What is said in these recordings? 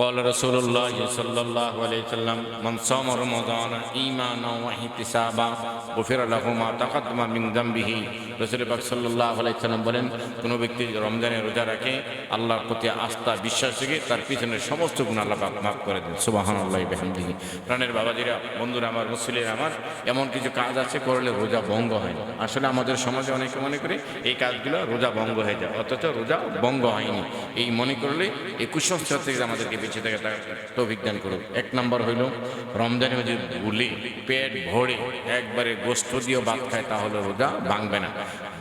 قال رسول الله صلى الله عليه وسلم من صام رمضان ايمانا واحتسابا غفر له ما تقدم من ذنبه রসুল পাক সাল্লাল্লাহু আলাইহি সাল্লাম বলেন কোনো ব্যক্তি রমজানে রোজা রাখে আল্লাহর প্রতি আস্থা বিশ্বাস থেকে তার পিছনের সমস্ত গুণ আল্লাহ পাক মাফ করে দেন সুবহানাল্লাহি বিহামদিহি প্রাণের বাবাজিরা বন্ধুরা আমার মুসলিম আমার এমন কিছু কাজ আছে করলে রোজা ভঙ্গ হয় না আসলে আমাদের সমাজে অনেকে মনে করে এই কাজগুলো রোজা ভঙ্গ হয়ে যায় অথচ রোজা ভঙ্গ হয়নি এই মনে করলে এই কুসংস্কার থেকে আমাদেরকে বেঁচে তার তৌফিক করুক এক নম্বর হইল, রমজানে যদি বুলি, পেট ভরে একবারে গোস্ত দিয়ে ভাত খায়, তাহলে রোজা ভাঙবে না।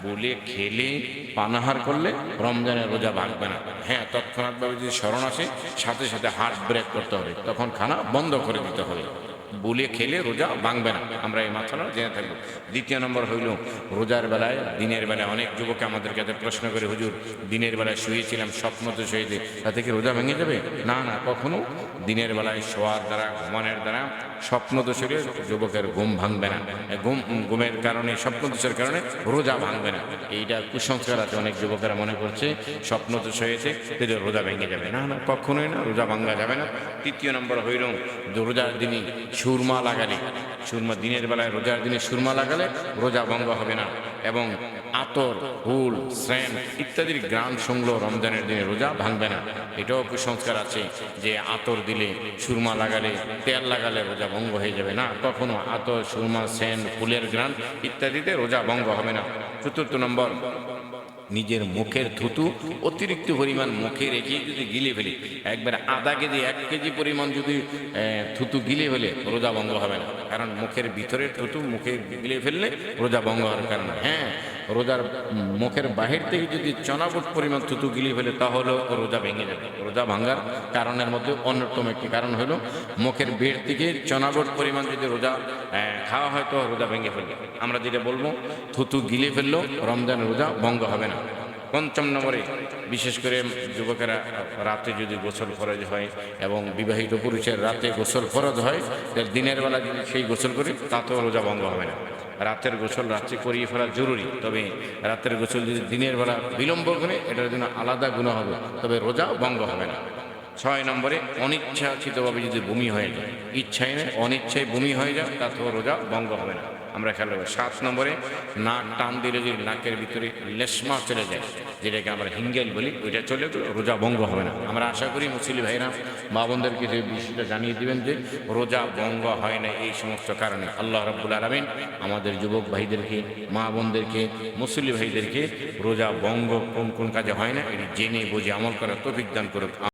বলে খেলে পানাহার করলে রমজানের রোজা ভাঙবে না। হ্যাঁ তৎক্ষণাৎভাবে যদি স্মরণ আসে, সাথে সাথে হার্ট ব্রেক করতে হবে। তখন খানা বন্ধ করে দিতে হবে। বলে খেলে রোজা ভাঙবে না। আমরা এই মাথাটা জেনে থাকব। দ্বিতীয় নম্বর হইল, রোজার বেলায়, দিনের বেলায় অনেক যুবকে আমাদের কাছে প্রশ্ন করে, হুজুর, দিনের বেলায় শুয়েছিলাম স্বপ্ন তো শুয়েছে, তাতে কি রোজা ভেঙে যাবে? না না, কখনো। দিনের বেলায় শোয়ার দ্বারা, ঘুমানোর দ্বারা স্বপ্ন দোষের যুবকের ঘুম ভাঙবে না। ঘুম, ঘুমের কারণে স্বপ্ন দোষের কারণে রোজা ভাঙবে না। এইটা কুসংস্কার আছে, অনেক যুবকেরা মনে করছে স্বপ্ন দোষ হয়েছে তাহলে রোজা ভেঙে যাবে। না না, কখনোই না, রোজা ভাঙ্গা যাবে না। তৃতীয় নম্বর হইল, রোজার দিনই সুরমা লাগালে, সুরমা দিনের বেলায় রোজার দিনে সুরমা লাগালে রোজা ভঙ্গ হবে না এবং আতর, হুল শ্রেন ইত্যাদির গ্রাম সংগ্রহ রমজানের দিনে রোজা ভাঙবে না। এটাও কুসংস্কার আছে যে আতর দিলে সুরমা লাগালে, তেল লাগালে রোজা ভঙ্গ হয়ে যাবে না। কখনো আতর, সুরমা সেন ফুলের গ্রান ইত্যাদিতে রোজা ভঙ্গ হবে না। চতুর্থ নম্বর নিজের মুখের থুতু অতিরিক্ত পরিমাণ মুখে রেখে যদি গিলে ফেলি, একবার আধা কেজি এক কেজি পরিমাণ যদি থুতু গিলে ফেলে, রোজা বন্ধ হবে না। কারণ মুখের ভিতরের থুতু মুখে গিলে ফেললে রোজা ভঙ্গ হওয়ার কারণ। হ্যাঁ রোজার মুখের বাহির থেকে যদি চনাবট পরিমাণ থুতু গিলি ফেলে, তাহলেও রোজা ভেঙে যাবে। রোজা ভাঙার কারণের মধ্যে অন্যতম একটি কারণ হলো, মুখের বের থেকে চনাবট পরিমাণ যদি রোজা খাওয়া হয়, তো রোজা ভেঙে ফেলবে। আমরা যেটা বলব, থুতু গিলে ফেললেও রমজান রোজা ভঙ্গ হবে না। পঞ্চম নম্বরে বিশেষ করে যুবকেরা রাতে যদি গোসল ফরজ হয় এবং বিবাহিত পুরুষের রাতে গোসল ফরজ হয়, তাহলে দিনের বেলা যদি সেই গোসল করি, তাতেও রোজা ভঙ্গ হবে না। রাতের গোসল রাত্রে করিয়ে ফেলা জরুরি। তবে রাতের গোসল যদি দিনের বেলা বিলম্ব করে, এটার জন্য আলাদা গুণ হবে। তবে রোজা ভঙ্গ হবে না। ছয় নম্বরে, অনিচ্ছাকৃতভাবে যদি বমি হয়ে যায়। ইচ্ছায় নয়, অনিচ্ছায় বমি হয়ে যায় তাতেও রোজা ভঙ্গ হবে না। আমরা খেয়াল রাখব সাত নম্বরে নাক টান দিলে যদি নাকের ভিতরে লেশমা চলে যায়, যেটাকে আমরা হিঙ্গেল বলি, ওইটা চলে রোজা ভঙ্গ হবে না। আমরা আশা করি মুসলি ভাইরা মা বোনদেরকে যে বিষয়টা জানিয়ে দিবেন যে রোজা ভঙ্গ হয় না এই সমস্ত কারণে, আল্লাহ রব্বুল আলমিন আমাদের যুবক ভাইদেরকে, মা বোনদেরকে মুসলি ভাইদেরকে রোজা ভঙ্গ কোন কোন কাজে হয় না, এটি জেনে বুঝে আমল করার তৌফিক দান করুক।